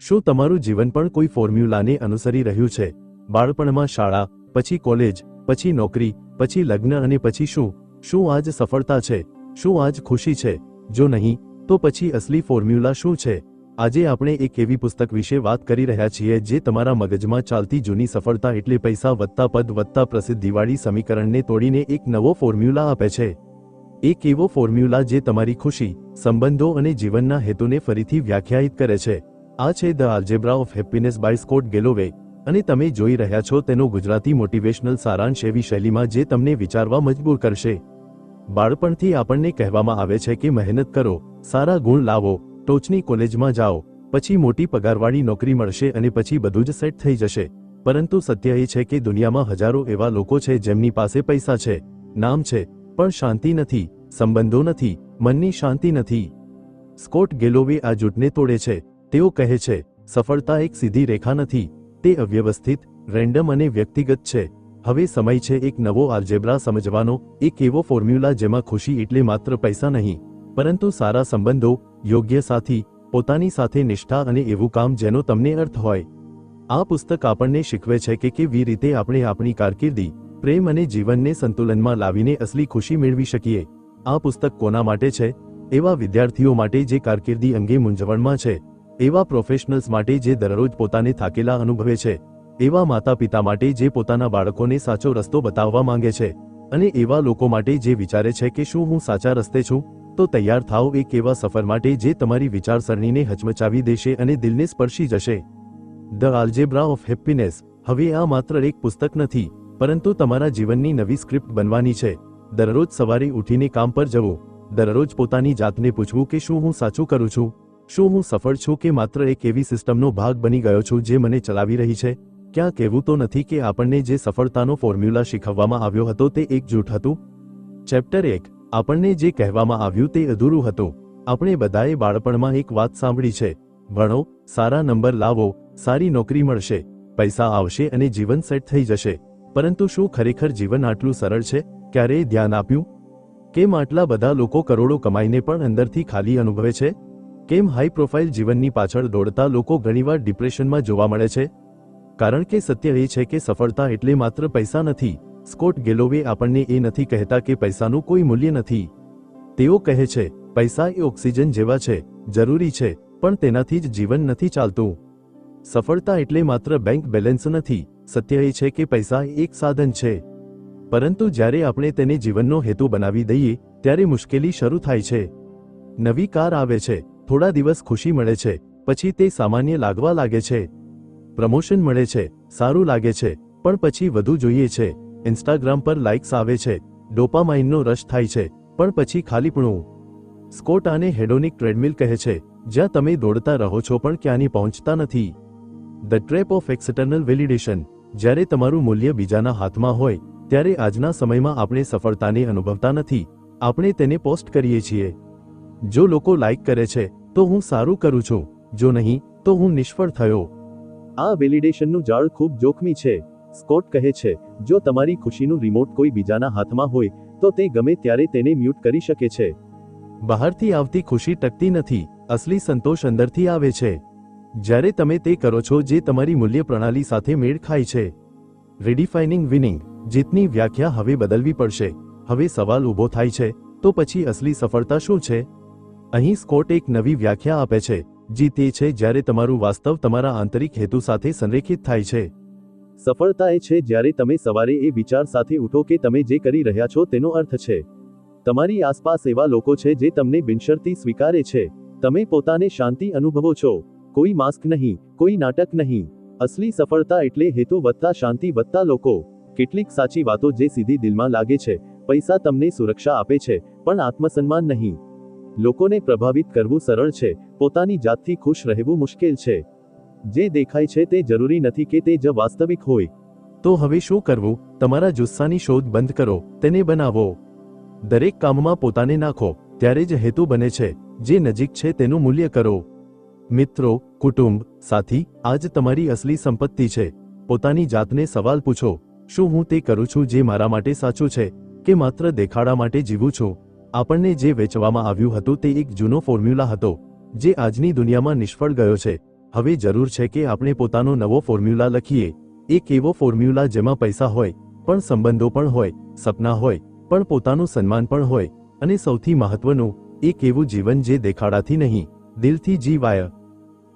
શું તમારું જીવન પણ કોઈ ફોર્મ્યુલાને અનુસરી રહ્યું છે? બાળપણમાં શાળા, પછી કોલેજ, પછી નોકરી, પછી લગ્ન અને પછી શું? શું આજ સફળતા છે? શું આજ ખુશી છે? જો નહીં, તો પછી અસલી ફોર્મ્યુલા શું છે? આજે આપણે એક એવી પુસ્તક વિશે વાત કરી રહ્યા છીએ જે તમારા મગજમાં ચાલતી જૂની સફળતા એટલે પૈસા વધતા પદ વધતા પ્રસિદ્ધિવાળી સમીકરણને તોડીને એક નવો ફોર્મ્યુલા આપે છે. એક એવો ફોર્મ્યુલા જે તમારી ખુશી, સંબંધો અને જીવનના હેતુને ફરીથી વ્યાખ્યાયિત કરે છે. આ છે the algebra of happiness by Scott Galloway. અને તમે જોઈ રહ્યા છો તેનો ગુજરાતી મોટિવેશનલ સારાંશ એવી શૈલીમાં જે તમને વિચારવા મજબૂર કરશે. બાળપણથી આપણને કહેવામાં આવે છે કે મહેનત કરો, સારા ગુણ લાવો, ટોચની કોલેજમાં જાઓ, પછી મોટી પગારવાળી નોકરી મળશે અને પછી બધું જ સેટ થઈ જશે. પરંતુ સત્ય એ છે કે દુનિયામાં હજારો એવા લોકો છે જેમની પાસે પૈસા છે, નામ છે, પણ શાંતિ નથી, સંબંધો નથી, મનની શાંતિ નથી. સ્કોટ ગેલોવે આ જૂટને તોડે છે. તેઓ કહે છે, સફળતા એક સીધી રેખા નથી, તે અવ્યવસ્થિત, રેન્ડમ અને વ્યક્તિગત છે. હવે સમય છે એક નવો આલ્જેબ્રા સમજવાનો, એક એવો ફોર્મ્યુલા જેમાં ખુશી એટલે માત્ર પૈસા નહીં, પરંતુ સારા સંબંધો, યોગ્ય સાથી, પોતાની સાથે નિષ્ઠા અને એવું કામ જેનો તમને અર્થ હોય. આ પુસ્તક આપણને શીખવે છે કે કેવી રીતે આપણે આપણી કારકિર્દી, પ્રેમ અને જીવનને સંતુલનમાં લાવીને અસલી ખુશી મેળવી શકીએ. આ પુસ્તક કોના માટે છે? એવા વિદ્યાર્થીઓ માટે જે કારકિર્દી અંગે મૂંઝવણમાં છે. એવા પ્રોફેશનલ્સ માટે જે દરરોજ પોતાને થાકેલા અનુભવે છે, એવા માતા પિતા માટે જે પોતાના બાળકોને સાચો રસ્તો બતાવવા માંગે છે અને એવા લોકો માટે જે વિચારે છે કે શું હું સાચા રસ્તે છું, તો તૈયાર થાઓ એક એવા સફર માટે જે તમારી વિચારસરણીને હચમચાવી દેશે અને દિલને સ્પર્શી જશે. ધ આલ્જેબ્રા ઓફ હેપીનેસ હવે આ માત્ર એક પુસ્તક નથી, પરંતુ તમારા જીવનની નવી સ્ક્રિપ્ટ બનવાની છે. દરરોજ સવારે ઉઠીને કામ પર જવું, દરરોજ પોતાની જાતને પૂછવું કે શું હું સાચું કરું છું? શું હું સફળ છું કે માત્ર એક એવી સિસ્ટમનો ભાગ બની ગયો છું જે મને ચલાવી રહી છે? ક્યાં કહેવું તો નથી કે આપણને જે સફળતાનો ફોર્મ્યુલા શીખવવામાં આવ્યો હતો તે એક જૂઠ હતું. ચેપ્ટર એક. આપણને જે કહેવામાં આવ્યું તે અધૂરું હતું. આપણે બધાએ બાળપણમાં એક વાત સાંભળી છે. ભણો, સારા નંબર લાવો, સારી નોકરી મળશે, પૈસા આવશે અને જીવન સેટ થઈ જશે. પરંતુ શું ખરેખર જીવન આટલું સરળ છે? ક્યારેય ધ્યાન આપ્યું? કેમ આટલા બધા લોકો કરોડો કમાઈને પણ અંદરથી ખાલી અનુભવે છે? કેમ હાઈ પ્રોફાઇલ જીવનની પાછળ દોડતા લોકો ઘણીવાર ડિપ્રેશનમાં જોવા મળે છે? કારણ કે સત્ય એ છે કે સફળતા એટલે માત્ર પૈસા નથી. સ્કોટ ગેલોવે આપણને એ નથી કહેતા કે પૈસાનું કોઈ મૂલ્ય નથી. તેઓ કહે છે, પૈસા એ ઓક્સિજન જેવા છે, જરૂરી છે, પણ તેનાથી જ જીવન નથી ચાલતું. સફળતા એટલે માત્ર બેંક બેલેન્સ નથી. સત્ય એ છે કે પૈસા એક સાધન છે. પરંતુ જ્યારે આપણે તેને જીવનનો હેતુ બનાવી દઈએ, ત્યારે મુશ્કેલી શરૂ થાય છે. નવી કાર આવે છે. થોડા દિવસ ખુશી મળે છે, પછી તે સામાન્ય લાગવા લાગે છે. પ્રમોશન મળે છે, સારું લાગે છે, પણ પછી વધુ જોઈએ છે. ઇન્સ્ટાગ્રામ પર લાઇક્સ આવે છે, ડોપામાઇનનો રશ થાય છે, પણ પછી ખાલીપણું. સ્કોટ આને હેડોનિક ટ્રેડમિલ કહે છે, જ્યાં તમે દોડતા રહો છો પણ ક્યાંની પહોંચતા નથી. The trap of external validation. જ્યારે તમારું મૂલ્ય બીજાના હાથમાં હોય, ત્યારે આજના સમયમાં આપણે સફળતાને અનુભવતા નથી. આપણે તેને પોસ્ટ કરીએ છીએ. જો લોકો લાઇક કરે છે, તો હું સારું કરું છું. જો નહીં, તો હું નિષ્ફળ થયો. આ વેલિડેશનનું જાળ ખૂબ જોખમી છે. સ્કોટ કહે છે, જો તમારી ખુશીનું રિમોટ કોઈ બીજાના હાથમાં હોય, તો તે ગમે ત્યારે તેને મ્યુટ કરી શકે છે. બહારથી આવતી ખુશી ટકતી નથી, અસલી સંતોષ અંદરથી આવે છે. જ્યારે તમે તે કરો છો જે તમારી મૂલ્ય પ્રણાલી સાથે મેળ ખાય છે. રિડિફાઇનિંગ વિનિંગ જીતની વ્યાખ્યા હવે બદલવી પડશે. હવે સવાલ ઊભો થાય છે, તો પછી અસલી સફળતા શું છે? અહીં સ્કોટ એક નવી વ્યાખ્યા આપે છે, જે તે છે જ્યારે તમારું વાસ્તવ તમારા આંતરિક હેતુ સાથે સંરેખિત થાય છે. સફળતા એ છે જ્યારે તમે સવારે એ વિચાર સાથે ઉઠો કે તમે જે કરી રહ્યા છો તેનો અર્થ છે. તમારી આસપાસ એવા લોકો છે જે તમને બિનશરતી સ્વીકારે છે. તમે પોતાને શાંતિ અનુભવો છો. કોઈ માસ્ક નહીં, કોઈ નાટક નહીં. અસલી સફળતા એટલે હેતુ વધતા શાંતિ વધતા લોકો. કેટલીક સાચી વાતો જે સીધી દિલમાં લાગે છે, પૈસા તમને સુરક્ષા આપે છે, પણ આત્મસન્માન નહીં. લોકોને પ્રભાવિત કરવું સરળ છે. પોતાની જાતથી ખુશ રહેવું મુશ્કેલ છે. જે દેખાય છે તે જરૂરી નથી કે તે જ વાસ્તવિક હોય. તો હવે શું કરવું? તમારા જુસ્સાની શોધ બંધ કરો. તેને બનાવો. દરેક કામમાં પોતાને નાખો. ત્યારે જ હેતુ બને છે. જે નજીક છે તેનું મૂલ્ય કરો. મિત્રો, કુટુંબ, સાથી, આજ તમારી અસલી સંપત્તિ છે. પોતાની જાતને સવાલ પૂછો. શું હું તે કરું છું જે મારા માટે સાચું છે? કે માત્ર દેખાડા માટે જીવું છું? આપણને જે વેચવામાં આવ્યું હતું તે એક જૂનો ફોર્મ્યુલા હતો, જે આજની દુનિયામાં નિષ્ફળ ગયો છે. હવે જરૂર છે કે આપણે પોતાનો નવો ફોર્મ્યુલા લખીએ. એક એવો ફોર્મ્યુલા જેમાં પૈસા હોય, પણ સંબંધો પણ હોય, સપના હોય, પણ પોતાનું સન્માન પણ હોય. અને સૌથી મહત્વનું, એક એવું જીવન જે દેખાડાથી નહીં, દિલથી જીવાય.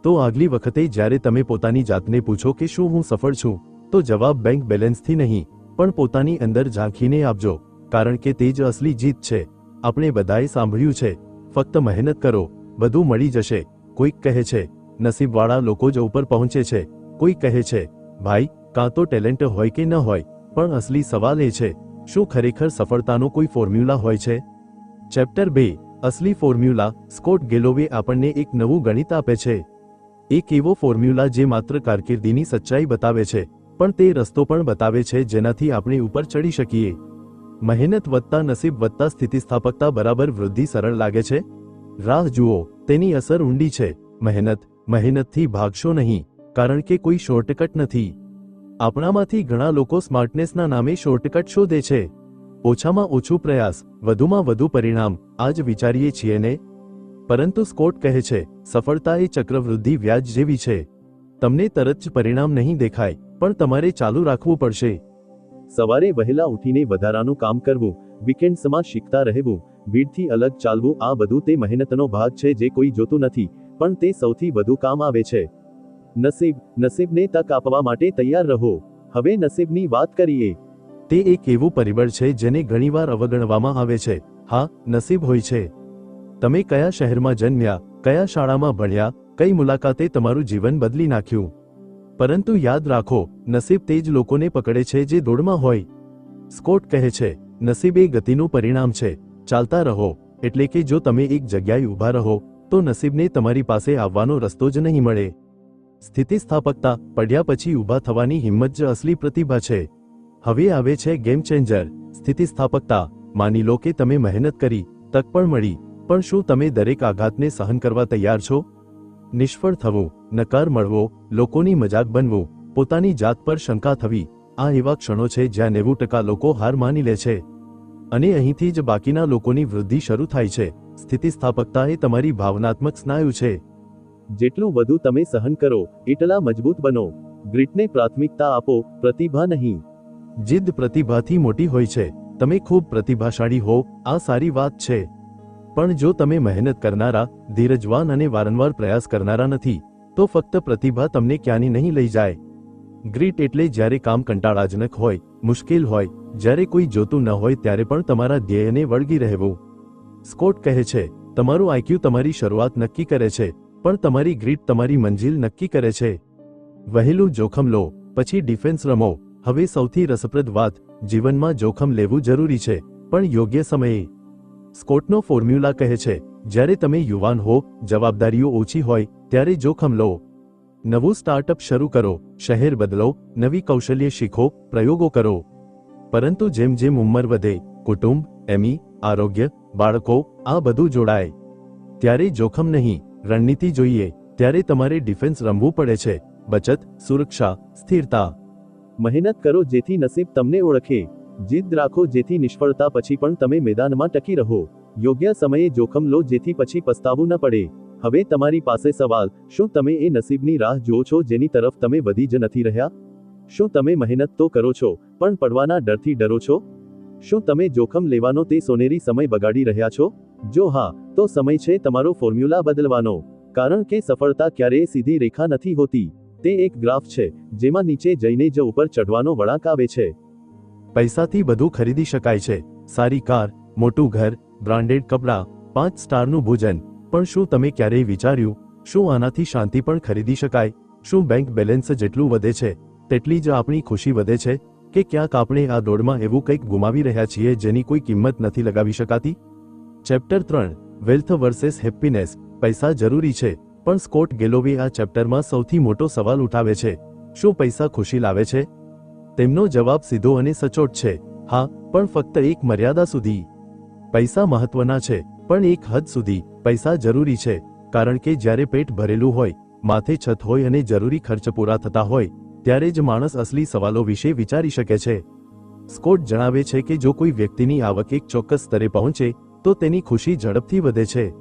તો આગલી વખતે જ્યારે તમે પોતાની જાતને પૂછો કે શું હું સફળ છું, તો જવાબ બેંક બેલેન્સથી નહીં, પણ પોતાની અંદર ઝાંખીને આપજો. કારણ કે તે જ અસલી જીત છે. આપણે બધાએ સાંભળ્યું છે, ફક્ત મહેનત કરો, બધું મળી જશે, કોઈક કહે છે, નસીબવાળા લોકો જ ઉપર પહોંચે છે, કોઈ કહે છે, ભાઈ, કાં તો ટેલેન્ટ હોય કે ન હોય, પણ અસલી સવાલ એ છે, શું ખરેખર સફળતાનો કોઈ ફોર્મ્યુલા હોય છે? ચેપ્ટર બે, અસલી ફોર્મ્યુલા, સ્કોટ ગેલોવે આપણને એક નવું ગણિત આપે છે. એક એવો ફોર્મ્યુલા જે માત્ર કારકિર્દીની સચ્ચાઈ બતાવે છે, પણ તે રસ્તો પણ બતાવે છે જેનાથી આપણે ઉપર ચડી શકીએ. મહેનત વધતા નસીબ વધતા સ્થિતિસ્થાપકતા બરાબર વૃદ્ધિ સરળ લાગે છે? રાહ જુઓ, તેની અસર ઊંડી છે. મહેનત, મહેનતથી ભાગશો નહીં, કારણ કે કોઈ શોર્ટકટ નથી. આપણામાંથી ઘણા લોકો સ્માર્ટનેસના નામે શોર્ટકટ શોધે છે. ઓછામાં ઓછું પ્રયાસ, વધુમાં વધુ પરિણામ, આજ વિચારીએ છીએ ને? પરંતુ સ્કોટ કહે છે, સફળતા એ ચક્રવૃદ્ધિ વ્યાજ જેવી છે. તમને તરત જ પરિણામ નહીં દેખાય, પણ તમારે ચાલુ રાખવું પડશે. સવારે વહેલા ઉઠીને વધારાનું કામ કરવું વીકેન્ડ્સમાં શીખતા રહેવું, ભીડથી અલગ ચાલવું, આ બધું તે મહેનતનો ભાગ છે જે કોઈ જોતું નથી, પણ તે સૌથી વધુ કામ આવે છે. નસીબ, નસીબને તક આપવા માટે તૈયાર રહો. હવે નસીબની વાત કરીએ. તે એક એવું પરિબળ છે જેને ઘણીવાર અવગણવામાં આવે છે. હા, નસીબ હોય છે. તમે કયા શહેરમાં જન્મ્યા, કયા શાળામાં ભણ્યા, કઈ મુલાકાતે તમારું જીવન બદલી નાખ્યું? પરંતુ યાદ રાખો, નસીબ તે જ લોકોને પકડે છે જે દોડમાં હોય. સ્કોટ કહે છે, નસીબ એ ગતિનું પરિણામ છે. ચાલતા રહો. એટલે કે જો તમે એક જગ્યાએ ઊભા રહો, તો નસીબને તમારી પાસે આવવાનો રસ્તો જ નહીં મળે. સ્થિતિસ્થાપકતા પડ્યા પછી ઊભા થવાની હિંમત જ અસલી પ્રતિભા છે. હવે આવે છે ગેમ ચેન્જર. સ્થિતિસ્થાપકતા. માની લો કે તમે મહેનત કરી, તક પણ મળી, પણ શું તમે દરેક આઘાતને સહન કરવા તૈયાર છો? નિષ્ફળ થવું, નકાર મળવો, લોકોની મજાક બનવું, પોતાની જાત પર શંકા થવી, આ એવા ક્ષણો છે જ્યાં નેવું ટકા લોકો હાર માની લે છે. અને અહીંથી જ બાકીના લોકોની વૃદ્ધિ શરૂ થાય છે. સ્થિતિસ્થાપકતા એ તમારી ભાવનાત્મક સ્નાયુ છે. જેટલું વધુ તમે સહન કરો, એટલા મજબૂત બનો. ગ્રીટને પ્રાથમિકતા આપો, પ્રતિભા નહીં. જીદ પ્રતિભાથી મોટી હોય છે. તમે ખૂબ પ્રતિભાશાળી હો, આ સારી વાત છે. પણ જો તમે મહેનત કરનારા, ધીરજવાન અને વારંવાર પ્રયાસ કરનારા નથી, તો ફક્ત પ્રતિભા તમને ક્યાંની નહીં લઈ જાય. ગ્રીટ એટલે જ્યારે કામ કંટાળાજનક હોય, મુશ્કેલ હોય, જ્યારે કોઈ જોતું ન હોય ત્યારે પણ તમારા ધ્યેયને વળગી રહેવું. સ્કોટ કહે છે, તમારું આઈક્યુ તમારી શરૂઆત નક્કી કરે છે, પણ તમારી ગ્રીટ તમારી મંજિલ નક્કી કરે છે. વહેલું જોખમ લો, પછી ડિફેન્સ રમો. હવે સૌથી રસપ્રદ વાત, જીવનમાં જોખમ લેવું જરૂરી છે, પણ યોગ્ય સમયે. સ્કોટનો ફોર્મ્યુલા કહે છે, જ્યારે તમે યુવાન હો, જવાબદારીઓ ઓછી હોય, ત્યારે જોખમ લો. નવું સ્ટાર્ટઅપ શરૂ કરો, શહેર બદલો, નવી કૌશલ્ય શીખો, પ્રયોગો કરો. પરંતુ જેમ જેમ ઉંમર વધે, કુટુંબ, એમી આરોગ્ય, બાળકો, આ બધું જોડાય. ત્યારે જોખમ નહીં, રણનીતિ જોઈએ, ત્યારે તમારે ડિફેન્સ રમવું પડે છે, બચત, સુરક્ષા, સ્થિરતા. મહેનત કરો જેથી નસીબ તમને ઓળખે. જીદ રાખો જેથી નિષ્ફળતા પછી પણ તમે મેદાનમાં ટકી રહો. યોગ્ય સમયે જોખમ લો જેથી પછી પસ્તાવું ન પડે. હવે તમારી પાસે સવાલ, શું તમે એ નસીબની રાહ જુઓ છો જેની તરફ તમે વધી જ નથી રહ્યા? શું તમે મહેનત તો કરો છો, પણ પડવાના ડરથી ડરો છો? શું તમે જોખમ લેવાનો તે સોનેરી સમય બગાડી રહ્યા છો? જો હા, તો સમય છે તમારો ફોર્મ્યુલા બદલવાનો. કારણ કે સફળતા ક્યારેય સીધી રેખા નથી હોતી. તે એક ગ્રાફ છે, જેમાં નીચે જઈને જ ઉપર ચઢવાનો વળાંક આવે છે. પૈસાથી બધું ખરીદી શકાય છે. સારી કાર, મોટું ઘર બ્રાન્ડેડ કપડાં, પાંચ સ્ટારનું ભોજન. પણ શું તમે ક્યારેય વિચાર્યું, શું આનાથી શાંતિ પણ ખરીદી શકાય? શું બેંક બેલેન્સ જેટલું વધે છે, તેટલી જ આપણી ખુશી વધે છે? કે ક્યાંક આપણે આ દોડમાં એવું કંઈક ગુમાવી રહ્યા છીએ જેની કોઈ કિંમત નથી લગાવી શકાતી? ચેપ્ટર ત્રણ, વેલ્થ વર્સેસ હેપીનેસ પૈસા જરૂરી છે, પણ સ્કોટ ગેલોવે આ ચેપ્ટરમાં સૌથી મોટો સવાલ ઉઠાવે છે. શું પૈસા ખુશી લાવે છે? તેમનો જવાબ સીધો અને સચોટ છે. હા, પણ ફક્ત એક મર્યાદા સુધી. પૈસા મહત્વના છે, પણ એક હદ સુધી પૈસા જરૂરી છે, કારણ કે જ્યારે પેટ ભરેલું હોય, માથે છત હોય અને જરૂરી ખર્ચ પૂરા થતા હોય, ત્યારે જ માણસ અસલી સવાલો વિશે વિચારી શકે છે. સ્કોટ જણાવે છે કે જો કોઈ વ્યક્તિની આવક એક ચોક્કસ સ્તરે પહોંચે, તો તેની ખુશી ઝડપથી વધે છે.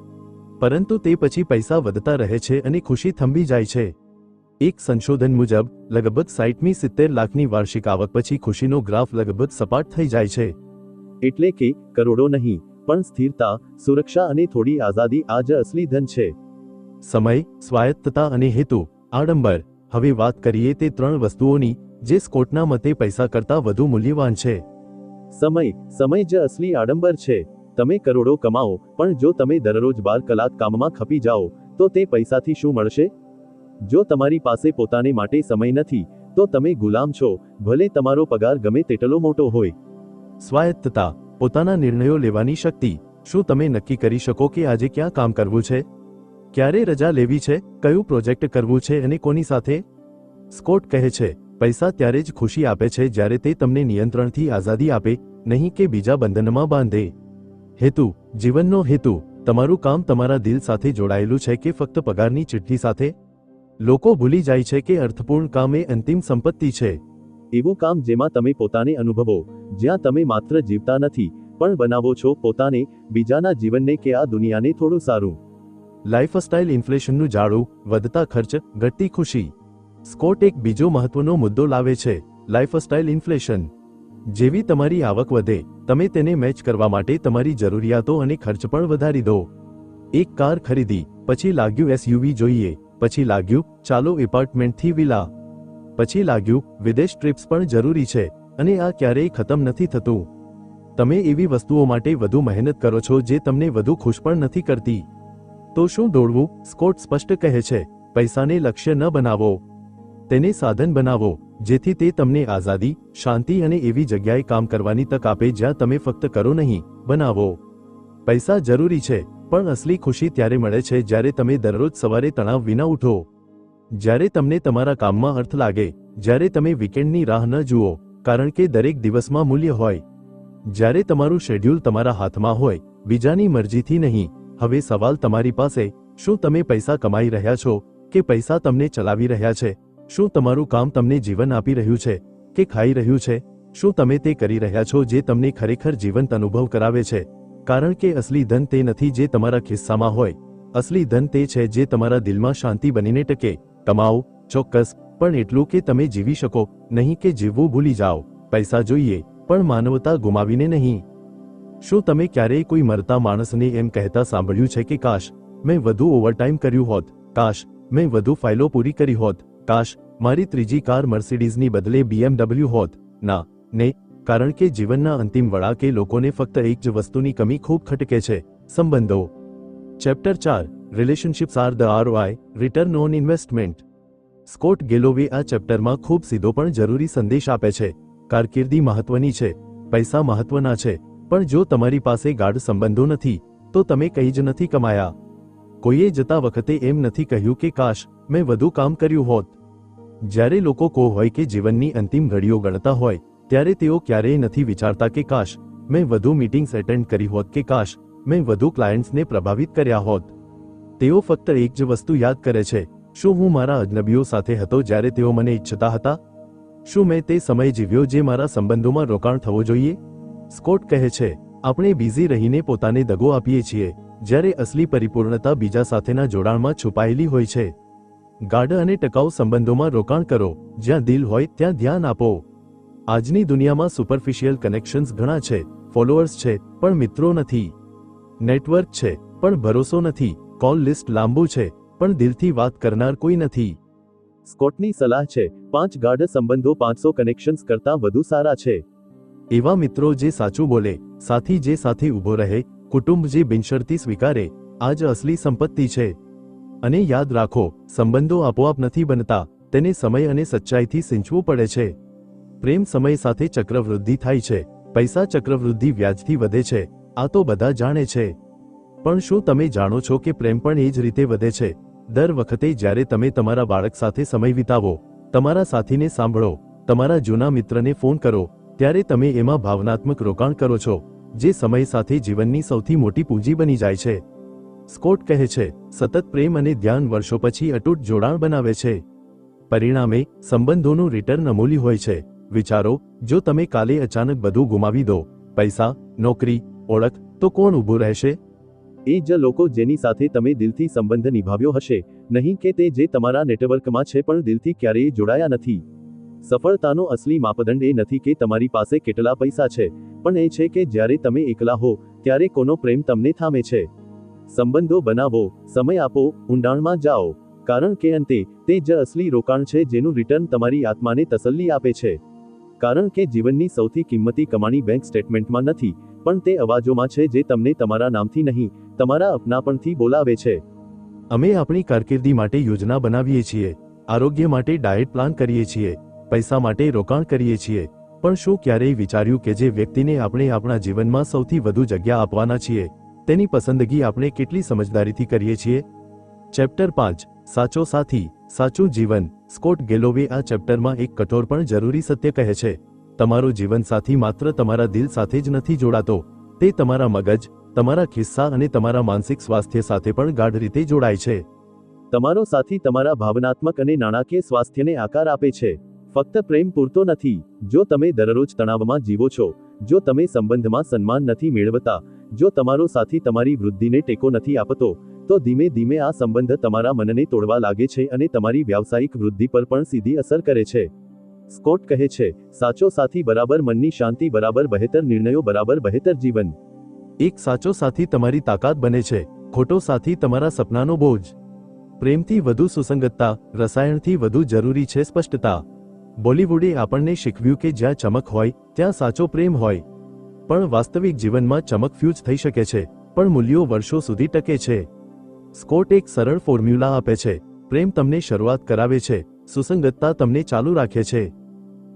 પરંતુ તે પછી પૈસા વધતા રહે છે અને ખુશી થંભી જાય છે. એક સંશોધન મુજબ, લગભગ સાઈઠમી સિત્તેર લાખની વાર્ષિક આવક પછી ખુશીનો ગ્રાફ લગભગ સપાટ થઈ જાય છે. એટલે કે કરોડો નહીં, પણ સ્થિરતા, સુરક્ષા અને થોડી આઝાદી આજ અસલી ધન છે. સમય, સ્વાયત્તતા અને હેતુ. આડંબર. હવે વાત કરીએ તે ત્રણ વસ્તુઓની, જે સ્કોટના મતે પૈસા કરતાં વધુ મૂલ્યવાન છે. સમય. સમય જ અસલી આડંબર છે. તમે કરોડો કમાઓ, પણ જો તમે દરરોજ બાર કલાક કામમાં ખપી જાઓ, તો તે પૈસાથી શું મળશે? જો તમારી પાસે પોતાને માટે સમય નથી, તો તમે ગુલામ છો, ભલે તમારો પગાર ગમે તેટલો મોટો હોય. સ્વાયત્તતા, પોતાના નિર્ણયો લેવાની શક્તિ. શું તમે નક્કી કરી શકો કે આજે ક્યાં કામ કરવું છે? ક્યારે રજા લેવી છે? કયું પ્રોજેક્ટ કરવું છે અને કોની સાથે? સ્કોટ કહે છે, પૈસા ત્યારે જ ખુશી આપે છે જ્યારે તે તમને નિયંત્રણથી આઝાદી આપે, નહીં કે બીજા બંધનમાં બાંધે. હેતુ, જીવનનો હેતુ, તમારું કામ તમારા દિલ સાથે જોડાયેલું છે કે ફક્ત પગારની ચિઠ્ઠી સાથે? લોકો ભૂલી જાય છે કે અર્થપૂર્ણ કામ એ અંતિમ સંપત્તિ છે. એવું કામ જેમાં તમે પોતાને અનુભવો, જ્યાં તમે માત્ર જીવતા નથી, પણ બનાવો છો, પોતાને, બીજાના જીવનને કે આ દુનિયાને થોડું સારું. લાઇફસ્ટાઇલ ઇન્ફ્લેશનનું જાળું વધતા ખર્ચ, ઘટતી ખુશી. સ્કોટ એક બીજો મહત્વનો મુદ્દો લાવે છે લાઇફસ્ટાઇલ ઇન્ફ્લેશન. જેવી તમારી આવક વધે, તમે તેને મેચ કરવા માટે તમારી જરૂરિયાતો અને ખર્ચ પણ વધારી દો. એક કાર ખરીદી, પછી લાગ્યું એસયુવી જોઈએ, પછી લાગ્યું, ચાલો એપાર્ટમેન્ટથી વિલા પછી લાગ્યું, વિદેશ ટ્રીપ્સ પણ જરૂરી છે અને આ ક્યારેય ખતમ નથી થતું. તમે એવી વસ્તુઓ માટે વધુ મહેનત કરો છો જે તમને વધુ ખુશ પણ નથી કરતી. તો શું દોડવું? સ્કોટ સ્પષ્ટ કહે છે. પૈસાને લક્ષ્ય ન બનાવો. તેને સાધન બનાવો, જેથી તે તમને આઝાદી, શાંતિ અને એવી જગ્યાએ કામ કરવાની તક આપે જ્યાં તમે ફક્ત કરો નહીં, બનાવો. પૈસા જરૂરી છે, પણ અસલી ખુશી ત્યારે મળે છે જ્યારે તમે દરરોજ સવારે તણાવ વિના ઉઠો. જ્યારે તમને તમારા કામમાં અર્થ લાગે, જ્યારે તમે વીકેન્ડની રાહ ન જુઓ, કારણ કે દરેક દિવસમાં મૂલ્ય હોય. જ્યારે તમારું શેડ્યુલ તમારા હાથમાં હોય, બીજાની મરજીથી નહીં, હવે સવાલ તમારી પાસે, શું તમે પૈસા કમાઈ રહ્યા છો, કે પૈસા તમને ચલાવી રહ્યા છે, શું તમારું કામ તમને જીવન આપી રહ્યું છે, કે ખાઈ રહ્યું છે, શું તમે તે કરી રહ્યા છો જે તમને ખરેખર જીવંત અનુભવ કરાવે છે, કારણ કે અસલી ધન તે નથી જે તમારા ખિસ્સામાં હોય. અસલી ધન તે છે જે તમારા દિલમાં શાંતિ બનીને ટકે. કમાઓ ચોક્કસ, પણ એટલું કે તમે જીવી શકો, નહીં કે જીવવું ભૂલી જાઓ. પૈસા જોઈએ, પણ માનવતા ગુમાવીને નહીં. શું તમે ક્યારેય કોઈ મરતા માણસને એમ કહેતા સાંભળ્યું છે કે, કાશ, મેં વધુ ઓવરટાઈમ કર્યું હોત. કાશ, મેં વધુ ફાઇલો પૂરી કરી હોત. કાશ, મારી ત્રીજી કાર મર્સિડીઝની બદલે બીએમડબલ્યુ હોત. ના, ને, કારણ કે જીવનના અંતિમ વળાકે લોકોને ફક્ત એક જ વસ્તુની કમી ખૂબ ખટકે છે. સંબંધો. ચેપ્ટર ચાર. Relationships are the ROI return on investment Scott Galloway આ ચેપ્ટરમાં ખૂબ સીધો પણ જરૂરી સંદેશ આપે છે. કારકિર્દી મહત્વની છે, પૈસા મહત્વના છે, પણ જો તમારી પાસે ગાઢ સંબંધો નથી, તો તમે કંઈ જ નથી કમાયા. કોઈએ જતા વખતે એમ નથી કહ્યું કે, કાશ, મેં વધુ કામ કર્યું હોત. જ્યારે લોકો કો હોય કે જીવનની અંતિમ ઘડીઓ ગણતા હોય, ત્યારે તેઓ ક્યારેય નથી વિચારતા કે, કાશ, મેં વધુ મીટિંગ્સ એટેન્ડ કરી હોત કે, કાશ, મેં વધુ ક્લાયન્ટ્સને પ્રભાવિત કર્યા હોત. તેઓ ફક્ત એક જ વસ્તુ યાદ કરે છે, શું હું મારા અજનબીઓ સાથે હતો જ્યારે તેઓ મને ઈચ્છતા હતા? શું મેં તે સમય જીવ્યો જે મારા સંબંધોમાં રોકાણ થવો જોઈએ? સ્કોટ કહે છે, આપણે બિઝી રહીને પોતાને દગો આપીએ છીએ, જ્યારે અસલી પરિપૂર્ણતા બીજા સાથેના જોડાણમાં છુપાયેલી હોય છે. ગાઢ અને ટકાઉ સંબંધોમાં રોકાણ કરો, જ્યાં દિલ હોય ત્યાં ધ્યાન આપો. આજની દુનિયામાં સુપરફિશિયલ કનેક્શન્સ ઘણા છે ફોલોઅર્સ છે, પણ મિત્રો નથી. નેટવર્ક છે, પણ ભરોસો નથી. કોલ લિસ્ટ લાંબુ છે, પણ દિલથી વાત કરનાર કોઈ નથી. સ્કોટની સલાહ છે, પાંચ ગાઢ સંબંધો પાંચસો કનેક્શન્સ કરતાં વધુ સારા છે. એવા મિત્રો જે સાચું બોલે, સાથી જે સાથે ઊભો રહે, કુટુંબ જે બિનશરતી સ્વીકારે આ જ અસલી સંપત્તિ છે. અને યાદ રાખો, સંબંધો આપોઆપ નથી બનતા, તેને સમય અને સચ્ચાઈથી સિંચવું પડે છે. પ્રેમ સમય સાથે ચક્રવૃદ્ધિ થાય છે, પૈસા ચક્રવૃદ્ધિ વ્યાજથી વધે છે, આ તો બધા જાણે છે. પણ શું તમે જાણો છો કે પ્રેમ પણ એ જ રીતે વધે છે? દર વખતે જ્યારે તમે તમારા બાળક સાથે સમય વિતાવો, તમારા સાથીને સાંભળો, તમારા જૂના મિત્રને ફોન કરો, ત્યારે તમે એમાં ભાવનાત્મક રોકાણ કરો છો, જે સમય સાથે જીવનની સૌથી મોટી પૂંજી બની જાય છે. સ્કોટ કહે છે, સતત પ્રેમ અને ધ્યાન વર્ષો પછી અતૂટ જોડાણ બનાવે છે. પરિણામે, સંબંધોનું રિટર્ન અમૂલ્ય હોય છે. વિચારો, જો તમે કાલે અચાનક બધું ગુમાવી દો, પૈસા, નોકરી, ઓળખ, તો કોણ ઊભું રહેશે? એ જ લોકો જેની સાથે તમે દિલથી સંબંધ નિભાવ્યો હશે, નહીં કે તે જે તમારા નેટવર્કમાં છે પણ દિલથી ક્યારેય જોડાયા નથી. સફળતાનો અસલી માપદંડ એ નથી કે તમારી પાસે કેટલા પૈસા છે, પણ એ છે કે જ્યારે તમે એકલા હો, ત્યારે કોનો પ્રેમ તમને થામે છે. સંબંધો બનાવો, સમય આપો, ઊંડાણમાં જાઓ, કારણ કે અંતે, તે જ અસલી રોકાણ છે જેનું રિટર્ન તમારી આત્માને તસલ્લી આપે છે. કારણ કે જીવનની સૌથી કિંમતી કમાણી બેંક સ્ટેટમેન્ટમાં નથી, પણ તે અવાજોમાં છે જે તમને તમારા નામથી નહીં તમારા અપનાપણથી બોલાવે છે. અમે આપણી કારકિર્દી માટે યોજના બનાવીએ છીએ, આરોગ્ય માટે ડાયટ પ્લાન કરીએ છીએ, પૈસા માટે રોકાણ કરીએ છીએ, પણ શું ક્યારેય વિચાર્યું કે જે વ્યક્તિને આપણે આપણા જીવનમાં સૌથી વધુ જગ્યા આપવાના છીએ, તેની પસંદગી આપણે કેટલી સમજદારીથી કરીએ છીએ? ચેપ્ટર પાંચ, સાચો સાથી, સાચું જીવન, સ્કોટ ગેલોવે આ ચેપ્ટરમાં એક કઠોર પણ જરૂરી સત્ય કહે છે. તમારો જીવનસાથી માત્ર તમારા દિલ સાથે જ નથી જોડાતો, તે તમારા મગજ તમારા ખિસ્સા અને તમારા માનસિક સ્વાસ્થ્ય સાથે પણ ગાઢ રીતે જોડાય છે. તમારો સાથી તમારા ભાવનાત્મક અને નાણાકીય સ્વાસ્થ્યને આકાર આપે છે. ફક્ત પ્રેમ પૂરતો નથી. જો તમે દરરોજ તણાવમાં જીવો છો, જો તમે સંબંધમાં સન્માન નથી મેળવતા, જો તમારો સાથી તમારી વૃદ્ધિને ટેકો નથી આપતો, તો ધીમે ધીમે આ સંબંધ તમારા મનને તોડવા લાગે છે અને તમારી વ્યાવસાયિક વૃદ્ધિ પર પણ સીધી અસર કરે છે. સ્કોટ કહે છે, સાચો સાથી બરાબર મનની શાંતિ બરાબર બહેતર નિર્ણયો બરાબર બહેતર જીવન. એક સાચો સાથી તમારી તાકાત બને છે, ખોટો સાથી તમારા સપનાનો બોજ. પ્રેમથી વધુ સુસંગતતા, રસાયણથી વધુ જરૂરી છે સ્પષ્ટતા. બોલિવૂડે આપણને શીખવ્યું કે જ્યાં ચમક હોય, ત્યાં સાચો પ્રેમ હોય. પણ વાસ્તવિક જીવનમાં ચમક ફ્યુજ થઈ શકે છે, પણ મૂલ્યો વર્ષો સુધી ટકે છે. સ્કોટ એક સરળ ફોર્મ્યુલા આપે છે, પ્રેમ તમને શરૂઆત કરાવે છે, સુસંગતતા તમને ચાલુ રાખે છે.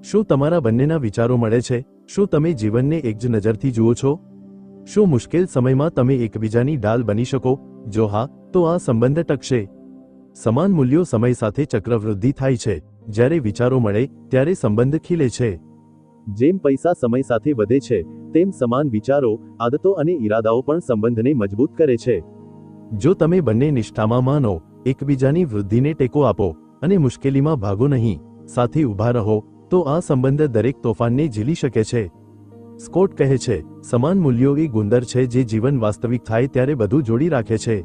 શું તમારા બંનેના વિચારો મળે છે? શું તમે જીવનને એક જ નજરથી જુઓ છો? શું મુશ્કેલ સમયમાં તમે એકબીજાની ડાલ બની શકો? જો હા, તો આ સંબંધ ટકશે. સમાન મૂલ્યો સમય સાથે ચક્રવૃદ્ધિ થાય છે. જ્યારે વિચારો મળે, ત્યારે સંબંધ ખીલે છે. જેમ પૈસા સમય સાથે વધે છે, તેમ સમાન વિચારો, આદતો અને ઈરાદાઓ પણ સંબંધને મજબૂત કરે છે. જો તમે બંને નિષ્ઠામાં માનો, એકબીજાની વૃદ્ધિને ટેકો આપો અને મુશ્કેલીમાં ભાગો નહીં, સાથે ઊભા રહો, તો આ સંબંધ દરેક તોફાનને ઝીલી શકે છે. સ્કોટ કહે છે, સમાન મૂલ્યો એ ગુંદર છે જે જીવન વાસ્તવિક થાય ત્યારે બધું જોડી રાખે છે.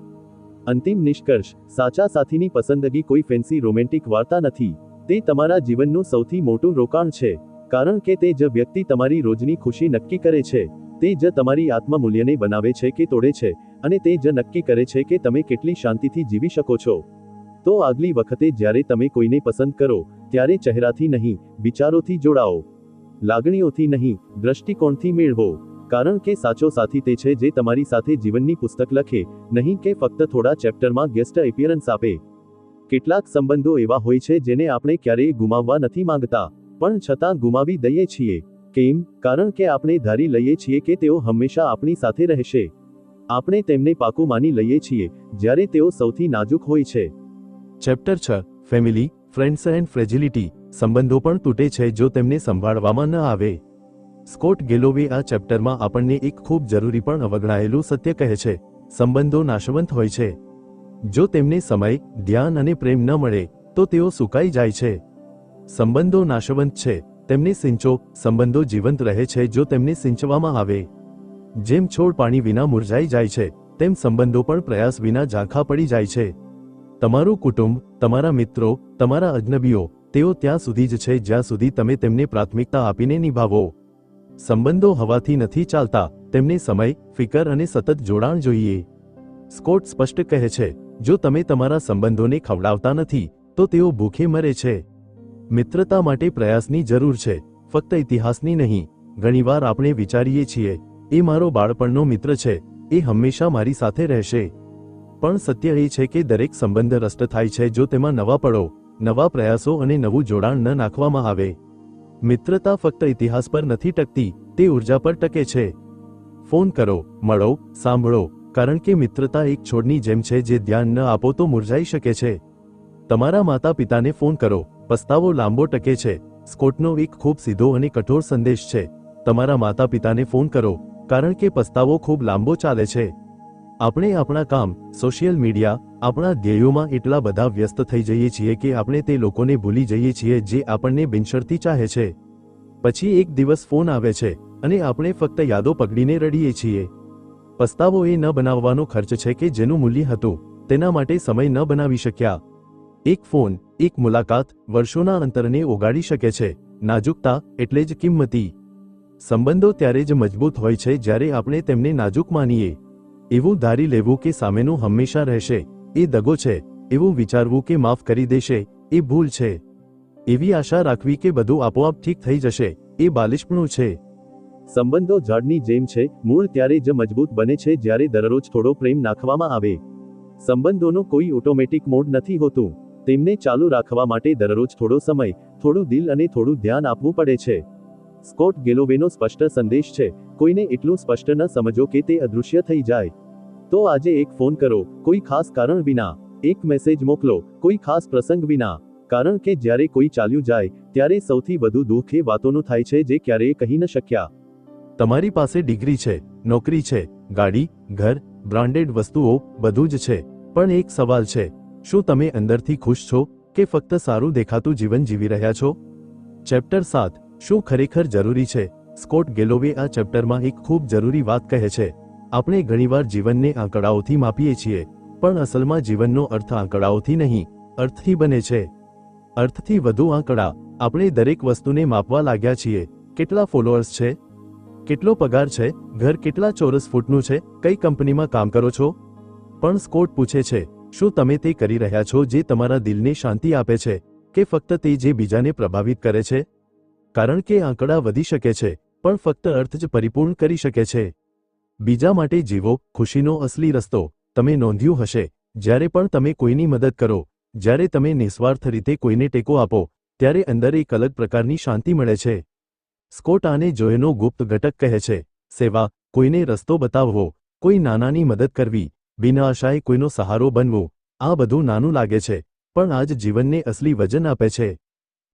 અંતિમ નિષ્કર્ષ, સાચા સાથીની પસંદગી કોઈ ફેન્સી રોમેન્ટિક વાર્તા નથી. તે તમારા જીવનનું સૌથી મોટું રોકાણ છે, કારણ કે તે જ વ્યક્તિ તમારી રોજની ખુશી નક્કી કરે છે, તે જ તમારી આત્મમૂલ્યને બનાવે છે કે તોડે છે, અને તે જ નક્કી કરે છે કે તમે કેટલી શાંતિથી જીવી શકો છો. તો આગલી વખતે જ્યારે તમે કોઈને પસંદ કરો, ત્યારે ચહેરાથી નહીં, વિચારોથી જોડાઓ. લાગણીઓથી નહીં, દ્રષ્ટિકોણથી મેળવો કારણ કે સાચો સાથી તે છે જે તમારી સાથે જીવનની પુસ્તક લખે, નહીં કે ફક્ત થોડા ચેપ્ટરમાં ગેસ્ટ એપિયરન્સ આપે. કેટલાક સંબંધો એવા હોય છે જેને આપણે ક્યારેય ગુમાવવા નથી માંગતા, પણ છતાં ગુમાવી દઈએ છીએ. કેમ? કારણ કે આપણે ધારી લઈએ છીએ કે તેઓ હંમેશા આપણી સાથે રહેશે. આપણે તેમને પાકું માની લઈએ છીએ, જ્યારે તેઓ સૌથી નાજુક હોય છે. ચેપ્ટર છ, ફેમિલી, ફ્રેન્ડ્સ એન્ડ ફ્રેજિલિટી. સંબંધો પણ તૂટે છે જો તેમને સંભાળવામાં ન આવે. સ્કોટ ગેલોવે આ ચેપ્ટરમાં આપણને એક ખૂબ જરૂરી પણ અવગણાયેલું સત્ય કહે છે. સંબંધો નાશવંત હોય છે. જો તેમને સમય, ધ્યાન અને પ્રેમ ન મળે, તો તેઓ સુકાઈ જાય છે. સંબંધો નાશવંત છે. તેમને સિંચો, સંબંધો જીવંત રહે છે જો તેમને સિંચવામાં આવે. જેમ છોડ પાણી વિના મુરઝાઈ જાય છે, તેમ સંબંધો પણ પ્રયાસ વિના ઝાંખા પડી જાય છે. તમારું કુટુંબ, તમારા મિત્રો, તમારા અજનબીઓ તેઓ ત્યાં સુધી જ છે, જ્યાં સુધી તમે તેમને પ્રાથમિકતા આપીને નિભાવો. સંબંધો હવાથી નથી ચાલતા, તેમને સમય, ફિકર અને સતત જોડાણ જોઈએ. સ્કોટ સ્પષ્ટ કહે છે, જો તમે તમારા સંબંધોને ખવડાવતા નથી, તો તેઓ ભૂખે મરે છે. મિત્રતા માટે પ્રયાસની જરૂર છે, ફક્ત ઇતિહાસની નહીં. ઘણીવાર આપણે વિચારીએ છીએ, એ મારો બાળપણનો મિત્ર છે, એ હંમેશા મારી સાથે રહેશે. પણ સત્ય એ છે કે દરેક સંબંધ રસ્ટ થાય છે, જો તેમાં નવા પડો નવા પ્રયાસો અને નવું જોડાણ ન નાખવામાં આવે. મિત્રતા ફક્ત ઇતિહાસ પર નથી ટકતી, તે ઊર્જા પર ટકે છે. ફોન કરો, મળો, સાંભળો, કારણ કે મિત્રતા એક છોડની જેમ છે જે ધ્યાન ન આપો તો મુરઝાઈ શકે છે. તમારા માતા પિતાને ફોન કરો, પસ્તાવો લાંબો ટકે છે. સ્કોટનો એક ખૂબ સીધો અને કઠોર સંદેશ છે. તમારા માતા પિતાને ફોન કરો, કારણ કે પસ્તાવો ખૂબ લાંબો ચાલે છે. આપણે આપણા કામ સોશિયલ મીડિયા આપણા ધ્યેયોમાં એટલા બધા વ્યસ્ત થઈ જઈએ છીએ કે આપણે તે લોકોને ભૂલી જઈએ છીએ જે આપણને બિનશરતી ચાહે છે. પછી એક દિવસ ફોન આવે છે અને આપણે ફક્ત યાદો પકડીને રડીએ છીએ. પસ્તાવો એ ન બનાવવાનો ખર્ચ છે કે જેનું મૂલ્ય હતું, તેના માટે સમય ન બનાવી શક્યા. એક ફોન એક મુલાકાત, વર્ષોના અંતરને ઓગાળી શકે છે, નાજુકતા એટલે જ કિંમતી. સંબંધો ત્યારે જ મજબૂત હોય છે જ્યારે આપણે તેમને નાજુક માનીએ. એવું ધારી લેવું કે સામેનું હંમેશા રહેશે. એ દગો છે. એવું વિચારવું કે માફ કરી દેશે. એ ભૂલ છે. એવી આશા રાખવી કે બધું આપોઆપ ઠીક થઈ જશે. એ બાલિશપણું છે. સંબંધો ઝાડની જેમ છે. મૂળ ત્યારે જ મજબૂત બને છે જ્યારે દરરોજ થોડો પ્રેમ નાખવામાં આવે. સંબંધોનો કોઈ ઓટોમેટિક મોડ નથી હોતું. તેમને ચાલુ રાખવા માટે દરરોજ થોડો સમય, થોડું દિલ અને થોડું ધ્યાન આપવું પડે છે. સ્કોટ ગેલોવેનો સ્પષ્ટ સંદેશ છે. કોઈને એટલું સ્પષ્ટ ન સમજો કે તે અદૃશ્ય થઈ જાય. તો આજે એક ફોન કરો. કોઈ ખાસ કારણ વિના. એક મેસેજ મોકલો. કોઈ ખાસ પ્રસંગ વિના. કારણ કે જ્યારે કોઈ ચાલ્યું જાય, ત્યારે સૌથી વધુ દુઃખ એ વાતોનું થાય છે જે ક્યારેય કહી ન શક્યા. તમારી પાસે ડિગ્રી છે, નોકરી છે, ગાડી, ઘર, બ્રાન્ડેડ વસ્તુઓ, બધું જ છે. પણ એક સવાલ છે. શું તમે અંદરથી ખુશ છો કે ફક્ત સારું દેખાતું જીવન જીવી રહ્યા છો? ચેપ્ટર સાત. શું ખરેખર જરૂરી છે? સ્કોટ ગેલોવે આ ચેપ્ટરમાં એક ખૂબ જરૂરી વાત કહે છે. આપણે ઘણીવાર જીવનને આંકડાઓથી માપીએ છીએ, પણ અસલમાં જીવનનો અર્થ આંકડાઓથી નહીં, અર્થથી બને છે. અર્થથી વધુ આંકડા. આપણે દરેક વસ્તુને માપવા લાગ્યા છીએ. કેટલા ફોલોઅર્સ છે? કેટલો પગાર છે? ઘર કેટલા ચોરસ ફૂટનું છે? કઈ કંપનીમાં કામ કરો છો? પણ સ્કોટ પૂછે છે, શું તમે તે કરી રહ્યા છો જે તમારા દિલને શાંતિ આપે છે, કે ફક્ત તે જે બીજાને પ્રભાવિત કરે છે? કારણ કે આંકડા વધી શકે છે, પણ ફક્ત અર્થ જ પરિપૂર્ણ કરી શકે છે. બીજા માટે જીવો, ખુશીનો અસલી રસ્તો, તમે નોંધ્યું હશે. જ્યારે પણ તમે કોઈની મદદ કરો, જ્યારે તમે નિસ્વાર્થ રીતે કોઈને ટેકો આપો, ત્યારે અંદર એક અલગ પ્રકારની શાંતિ મળે છે. સ્કોટ આને જોયનો ગુપ્ત ઘટક કહે છે. સેવા, કોઈને રસ્તો બતાવવો, કોઈ નાનાની મદદ કરવી, બિના આશાએ કોઈનો સહારો બનવો, આ બધું નાનું લાગે છે, પણ આજ જીવનને અસલી વજન આપે છે.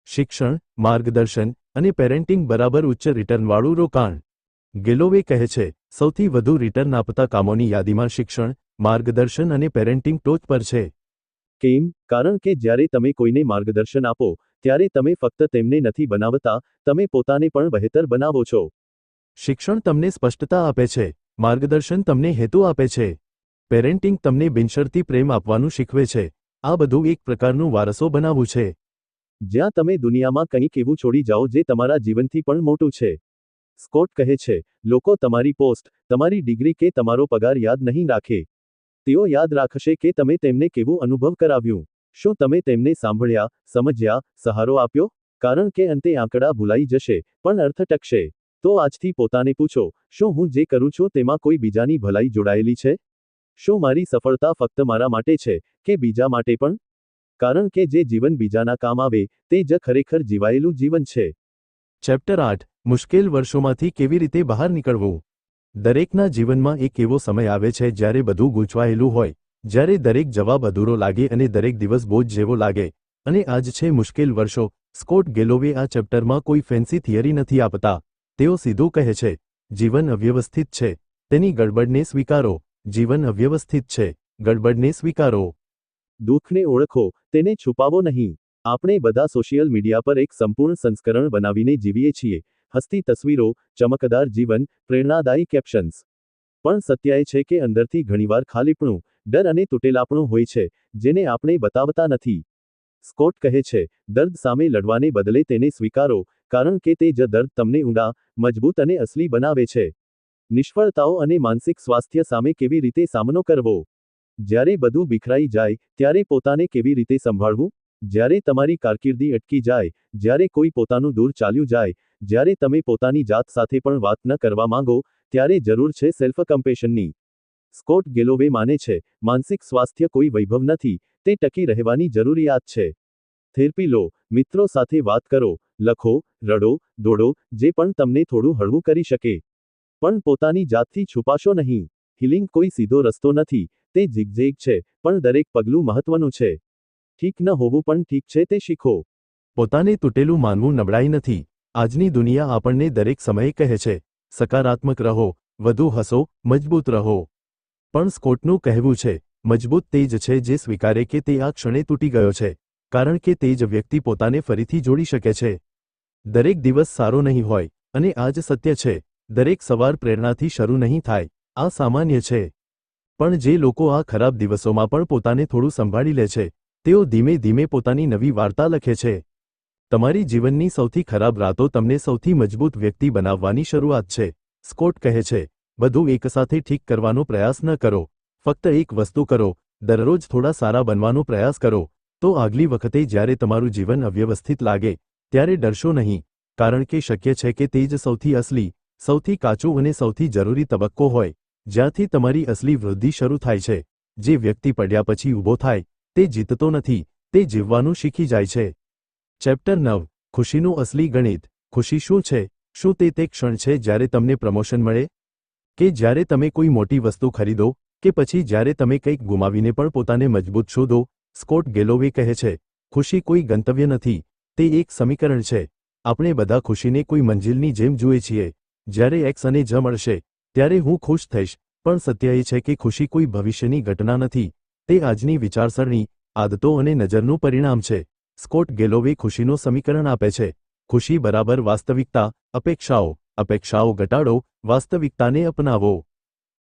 શિક્ષણ, માર્ગદર્શન અને પેરેન્ટિંગ બરાબર ઉચ્ચ રિટર્નવાળું રોકાણ. ગેલોવે કહે છે, સૌથી વધુ રિટર્ન આપતા કામોની યાદીમાં શિક્ષણ, માર્ગદર્શન અને પેરેન્ટિંગ ટોચ પર છે. કેમ? કારણ કે જ્યારે તમે કોઈને માર્ગદર્શન આપો, ત્યારે તમે ફક્ત તેમને નથી બનાવતા, તમે પોતાને પણ બહેતર બનાવો છો. શિક્ષણ તમને સ્પષ્ટતા આપે છે, માર્ગદર્શન તમને હેતુ આપે છે. પેરેન્ટિંગ તમને બિનશરતી પ્રેમ આપવાનું શીખવે છે. આ બધું એક પ્રકારનું વારસો બનાવવું છે. જ્યાં તમે દુનિયામાં કંઈક એવું છોડી જાઓ જે તમારા જીવનથી પણ મોટું છે. સ્કોટ કહે છે, લોકો તમારી પોસ્ટ, તમારી ડિગ્રી કે તમારો પગાર યાદ નહીં રાખે. તેઓ યાદ રાખશે કે તમે તેમને કેવું અનુભવ કરાવ્યું. શું તમે તેમને સાંભળ્યા, સમજ્યા, સહારો આપ્યો? કારણ કે અંતે આંકડા ભૂલાઈ જશે, પણ અર્થ ટકશે. તો આજથી પોતાને પૂછો, શું હું જે કરું છું તેમાં કોઈ બીજાની ભલાઈ જોડાયેલી છે? શું મારી સફળતા ફક્ત મારા માટે છે, કે બીજા માટે પણ? કારણ કે જે જીવન બીજાના કામ આવે, તે જ ખરેખર જીવાયેલું જીવન છે. ચેપ્ટર આઠ. મુશ્કેલ વર્ષોમાંથી કેવી રીતે બહાર નીકળવું? દરેકના જીવનમાં એક એવો સમય આવે છે જ્યારે બધું ગૂંચવાયેલું હોય, જ્યારે દરેક જવાબ અધૂરો લાગે અને દરેક દિવસ બોજ જેવો લાગે. અને આજ છે મુશ્કેલ વર્ષો. સ્કોટ ગેલોવે આ ચેપ્ટરમાં કોઈ ફેન્સી થિયરી નથી આપતા. તેઓ સીધું કહે છે, જીવન અવ્યવસ્થિત છે. તેની ગડબડને સ્વીકારો. જીવન અવ્યવસ્થિત છે. ગડબડને સ્વીકારો. દુઃખને ઓળખો, તેને છુપાવો નહીં. આપણે બધા સોશિયલ મીડિયા પર એક સંપૂર્ણ સંસ્કરણ બનાવીને જીવીએ છીએ. હસતી તસવીરો, ચમકદાર જીવન, પ્રેરણાદાયી કેપ્શન્સ પણ સત્ય એ છે કે અંદરથી ઘણીવાર ખાલીપણું, ડર અને તૂટેલાપણું હોય છે, જેને આપણે બતાવતા નથી. સ્કોટ કહે છે, દર્દ સામે લડવાને બદલે તેને સ્વીકારો, કારણ કે તે જ દર્દ તમને ઊંડા, મજબૂત અને અસલી બનાવે છે. નિષ્ફળતાઓ અને માનસિક સ્વાસ્થ્ય સામે કેવી રીતે સામનો કરવો? જ્યારે બધું બિખરાઈ જાય, ત્યારે પોતાને કેવી રીતે સંભાળવું? જ્યારે તમારી કારકિર્દી અટકી જાય, જ્યારે કોઈ પોતાનું દૂર ચાલ્યું જાય, જ્યારે તમે પોતાની જાત સાથે પણ વાત ન કરવા માંગો, ત્યારે જરૂર છે સેલ્ફ કમ્પેશનની સ્કોટ ગેલોવે માને છે, માનસિક સ્વાસ્થ્ય કોઈ વૈભવ નથી, તે ટકી રહેવાની જરૂરિયાત છે. થેરપી લો, મિત્રો સાથે વાત કરો, લખો, રડો, દોડો, જે પણ તમને થોડું હળવું કરી શકે. પણ પોતાની જાતથી છુપાશો નહીં. હિલિંગ કોઈ સીધો રસ્તો નથી તે ઝિગઝેગ છે, પણ દરેક પગલું મહત્વનું છે. ઠીક ન હોવું પણ ઠીક છે તે શીખો. પોતાને તૂટેલું માનવું નબળાઈ નથી. આજની દુનિયા આપણને દરેક સમયે કહે છે, સકારાત્મક રહો, વધુ હસો, મજબૂત રહો. પણ સ્કોટનું કહેવું છે, મજબૂત તે જ છે જે સ્વીકારે કે તે આ ક્ષણે તૂટી ગયો છે, કારણ કે તે જ વ્યક્તિ પોતાને ફરીથી જોડી શકે છે. દરેક દિવસ સારો નહીં હોય, અને આ જ સત્ય છે, દરેક સવાર પ્રેરણાથી શરૂ નહીં થાય, આ સામાન્ય છે. પણ જે લોકો આ ખરાબ દિવસોમાં પણ પોતાને થોડું સંભાળી લે છે, તેઓ ધીમે ધીમે પોતાની નવી વાર્તા લખે છે. તમારી જીવનની સૌથી ખરાબ રાતો તમને સૌથી મજબૂત વ્યક્તિ બનાવવાની શરૂઆત છે, સ્કોટ કહે છે. બધું એકસાથે ઠીક કરવાનો પ્રયાસ ન કરો. ફક્ત એક વસ્તુ કરો. દરરોજ થોડા સારા બનવાનો પ્રયાસ કરો. તો આગલી વખતે જ્યારે તમારું જીવન અવ્યવસ્થિત લાગે, ત્યારે ડરશો નહીં. કારણ કે શક્ય છે કે તે જ સૌથી અસલી, સૌથી કાચું અને સૌથી જરૂરી તબક્કો હોય. જ્યાંથી તમારી અસલી વૃદ્ધિ શરૂ થાય છે. જે વ્યક્તિ પડ્યા પછી ઊભો થાય, તે જીતતો નથી, તે જીવવાનું શીખી જાય છે. ચેપ્ટર નવ. ખુશીનું અસલી ગણિત. ખુશી શું છે? શું તે તે ક્ષણ છે જ્યારે તમને પ્રમોશન મળે? કે જ્યારે તમે કોઈ મોટી વસ્તુ ખરીદો, કે પછી જ્યારે તમે કંઈક ગુમાવીને પણ પોતાને મજબૂત શોધો, સ્કોટ ગેલોવે કહે છે, ખુશી કોઈ ગંતવ્ય નથી. તે એક સમીકરણ છે. આપણે બધા ખુશીને કોઈ મંજિલની જેમ જુએ છીએ. જ્યારે એક્સ અને જ મળશે ત્યારે હું ખુશ થઈશ. પણ સત્ય એ છે કે ખુશી કોઈ ભવિષ્યની ઘટના નથી. તે આજની વિચારસરણી, આદતો અને નજરનું પરિણામ છે. સ્કોટ ગેલોવે ખુશીનું સમીકરણ આપે છે. ખુશી બરાબર વાસ્તવિકતા, અપેક્ષાઓ. અપેક્ષાઓ ઘટાડો, વાસ્તવિકતાને અપનાવો.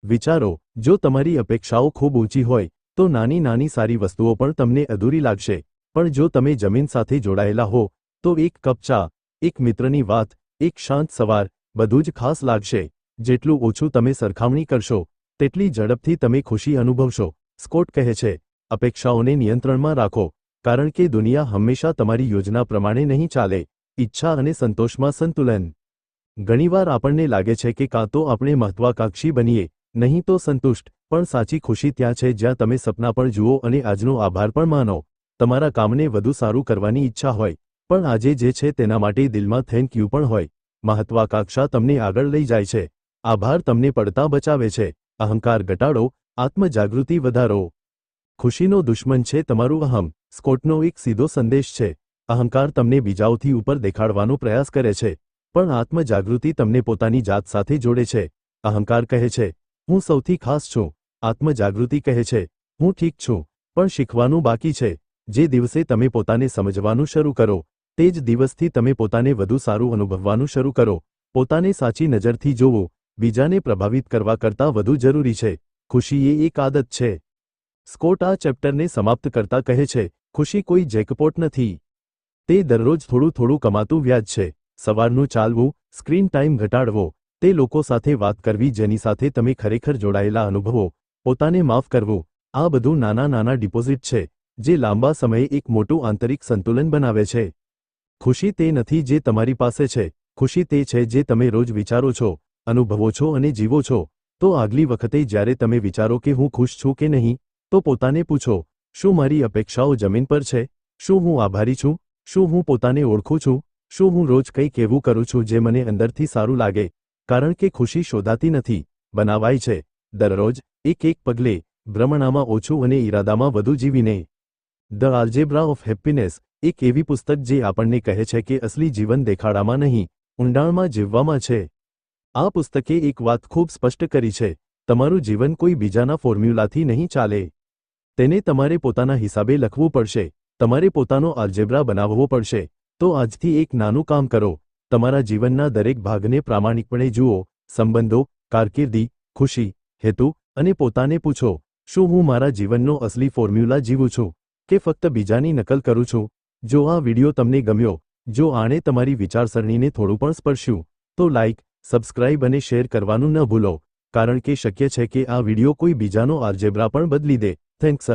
વિચારો, જો તમારી અપેક્ષાઓ ખૂબ ઊંચી હોય, તો નાની નાની સારી વસ્તુઓ પણ તમને અધૂરી લાગશે. પણ જો તમે જમીન સાથે જોડાયેલા હો, તો એક કપ ચા, એક મિત્રની વાત, એક શાંત સવાર, બધું જ ખાસ લાગશે. જેટલું ઓછું તમે સરખામણી કરશો, તેટલી ઝડપથી તમે ખુશી અનુભવશો, સ્કોટ કહે છે. અપેક્ષાઓને નિયંત્રણમાં રાખો, કારણ કે દુનિયા હંમેશા તમારી યોજના પ્રમાણે નહીં ચાલે. ઈચ્છા અને સંતોષમાં સંતુલન. ઘણીવાર આપણને લાગે છે કે કાં તો આપણે મહત્વાકાંક્ષી બનીએ, નહીં તો સંતુષ્ટ, પણ સાચી ખુશી ત્યાં છે જ્યાં તમે સપના પણ જુઓ અને આજનો આભાર પણ માનો. તમારા કામને વધુ સારું કરવાની ઈચ્છા હોય, પણ આજે જે છે તેના માટે દિલમાં થેન્ક યુ પણ હોય. મહત્વાકાંક્ષા તમને આગળ લઈ જાય છે. આભાર તમને પડતા બચાવે છે. અહંકાર ઘટાડો, આત્મજાગૃતિ વધારો. ખુશીનો દુશ્મન છે તમારું અહમ. સ્કોટનો એક સીધો સંદેશ છે. અહંકાર તમને બીજાઓથી ઉપર દેખાડવાનો પ્રયાસ કરે છે. પણ આત્મજાગૃતિ તમને પોતાની જાત સાથે જોડે છે. અહંકાર કહે છે, હું સૌથી ખાસ છું. આત્મજાગૃતિ કહે છે, હું ઠીક છું, પણ શીખવાનું બાકી છે. જે દિવસે તમે પોતાને સમજવાનું શરૂ કરો, તે જ દિવસથી તમે પોતાને વધુ સારું અનુભવવાનું શરૂ કરો. પોતાને સાચી નજરથી જોવો બીજાને પ્રભાવિત કરવા કરતાં વધુ જરૂરી છે. ખુશી એ એક આદત છે. સ્કોટ આ ચેપ્ટરને સમાપ્ત કરતા કહે છે, ખુશી કોઈ જેકપોટ નથી. તે દરરોજ થોડું થોડું કમાતું વ્યાજ છે. સવારનું ચાલવું, સ્ક્રીન ટાઈમ ઘટાડવો, તે લોકો સાથે વાત કરવી જેની સાથે તમે ખરેખર જોડાયેલા અનુભવો, પોતાને માફ કરવું, આ બધું નાના નાના ડિપોઝિટ છે, જે લાંબા સમયે એક મોટું આંતરિક સંતુલન બનાવે છે. ખુશી તે નથી જે તમારી પાસે છે. ખુશી તે છે જે તમે રોજ વિચારો છો. અનુભવો છો અને જીવો છો, તો આગલી વખતે જ્યારે તમે વિચારો કે હું ખુશ છું કે નહીં, તો પોતાને પૂછો, શું મારી અપેક્ષાઓ જમીન પર છે, શું હું આભારી છું, શું હું પોતાને ઓળખું છું, શું હું રોજ કંઈક એવું કરું છું જે મને અંદરથી સારું લાગે, કારણ કે ખુશી શોધાતી નથી, બનાવાય છે, દરરોજ, એક એક પગલે, ભ્રમણામાં ઓછું અને ઈરાદામાં વધુ જીવીને. ધ આલ્જેબ્રા ઓફ હેપીનેસ એક એવી પુસ્તક જે આપણને કહે છે કે અસલી જીવન દેખાડામાં નહીં, ઊંડાણમાં જીવવામાં છે. આ પુસ્તકે એક વાત ખૂબ સ્પષ્ટ કરી છે, તમારું જીવન કોઈ બીજાના ફોર્મ્યુલાથી નહીં ચાલે. તેને તમારે પોતાના હિસાબે લખવું પડશે, તમારે પોતાનો આલ્જેબ્રા બનાવવો પડશે. તો આજથી એક નાનું કામ કરો, તમારા જીવનના દરેક ભાગને પ્રામાણિકપણે જુઓ, સંબંધો, કારકિર્દી, ખુશી, હેતુ અને પોતાને પૂછો, શું હું મારા જીવનનો અસલી ફોર્મ્યુલા જીવું છું, કે ફક્ત બીજાની નકલ કરું છું? જો આ વિડિયો તમને ગમ્યો, જો આણે તમારી વિચારસરણીને થોડું પણ સ્પર્શ્યું, તો લાઇક સબસ્ક્રાઇબ અને શેર કરવાનું ન ભૂલો, કારણ કે શક્ય છે કે આ વિડિયો કોઈ બીજાનો આરજેબ્રા પણ બદલી દે. થેન્ક્સ